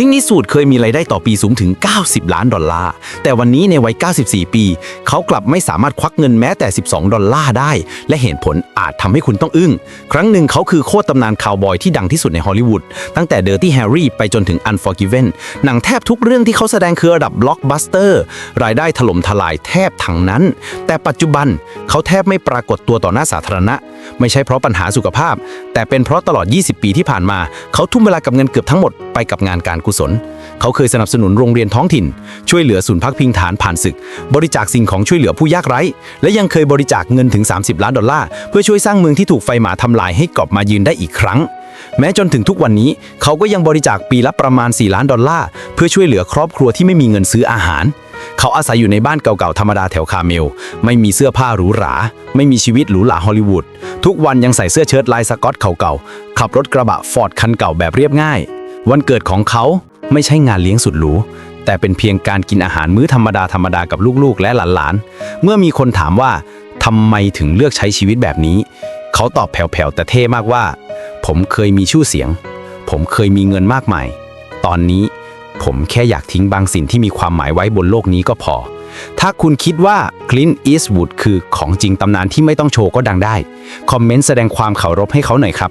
ลินต์อีสต์วูดเคยมีรายได้ต่อปีสูงถึง 90 ล้านดอลลาร์ แต่วันนี้ในวัย 94 ปี เขากลับไม่สามารถควักเงินแม้แต่ 12 ดอลลาร์ได้ และเหตุผลอาจทำให้คุณต้องอึ้ง ครั้งหนึ่งเขาคือโคตรตำนานคาวบอยที่ดังที่สุดในฮอลลีวูด ตั้งแต่ Dirty Harry ไปจนถึง Unforgiven หนังแทบทุกเรื่องที่เขาแสดงคือระดับบล็อกบัสเตอร์รายได้ถล่มทลายแทบทั้งนั้น แต่ปัจจุบันเขาแทบไม่ปรากฏตัวต่อหน้าสาธารณะ ไม่ใช่เพราะปัญหาสุขภาพ แต่เป็นเพราะตลอด 20 ปีที่ผ่านมา เขาทุ่มเวลากับเงินเกือบทั้งหมดไปกับงานการกุศล เขาเคยสนับสนุนโรงเรียนท้องถิ่น ช่วยเหลือศูนย์พักพิงฐานผ่านศึก บริจาคสิ่งของช่วยเหลือผู้ยากไร้ และยังเคยบริจาคเงินถึง 30 ล้านดอลลาร์เพื่อช่วยสร้างเมืองที่ถูกไฟหมาทำลายให้กลับมายืนได้อีกครั้งแม้จนถึงทุกวันนี้เขาก็ยังบริจาคปีละประมาณ 4 ล้านดอลลาร์เพื่อช่วยเหลือครอบครัวที่ไม่มีเงินซื้ออาหาร เขาอาศัยอยู่ในบ้านเก่าๆธรรมดาแถวคาเมล ไม่มีเสื้อผ้าหรูหรา ไม่มีชีวิตหรูหราฮอลลีวูด ทุกวันยังใส่เสื้อเชิ้ตลายสกอตเก่าๆ ขับรถกระบะฟอร์ดคันเก่าแบบเรียบง่าย วันเกิดของเขาไม่ใช่งานเลี้ยงสุดหรู แต่เป็นเพียงการกินอาหารมื้อธรรมดาธรรมดากับลูกๆ และหลานๆ เมื่อมีคนถามว่าทำไมถึงเลือกใช้ชีวิตแบบนี้ เขาตอบแผ่วๆแต่เท่มากว่า ผมเคยมีชื่อเสียง ผมเคยมีเงินมากมาย ตอนนี้ ผมแค่อยากทิ้งบางสิ่งที่มีความหมายไว้บนโลกนี้ก็พอ ถ้าคุณคิดว่าคลิน t ์อีส w วูดคือของจริงตำนานที่ไม่ต้องโชว์ก็ดังได้ คอมเมนต์แสดงความเคารพให้เขาหน่อยครับ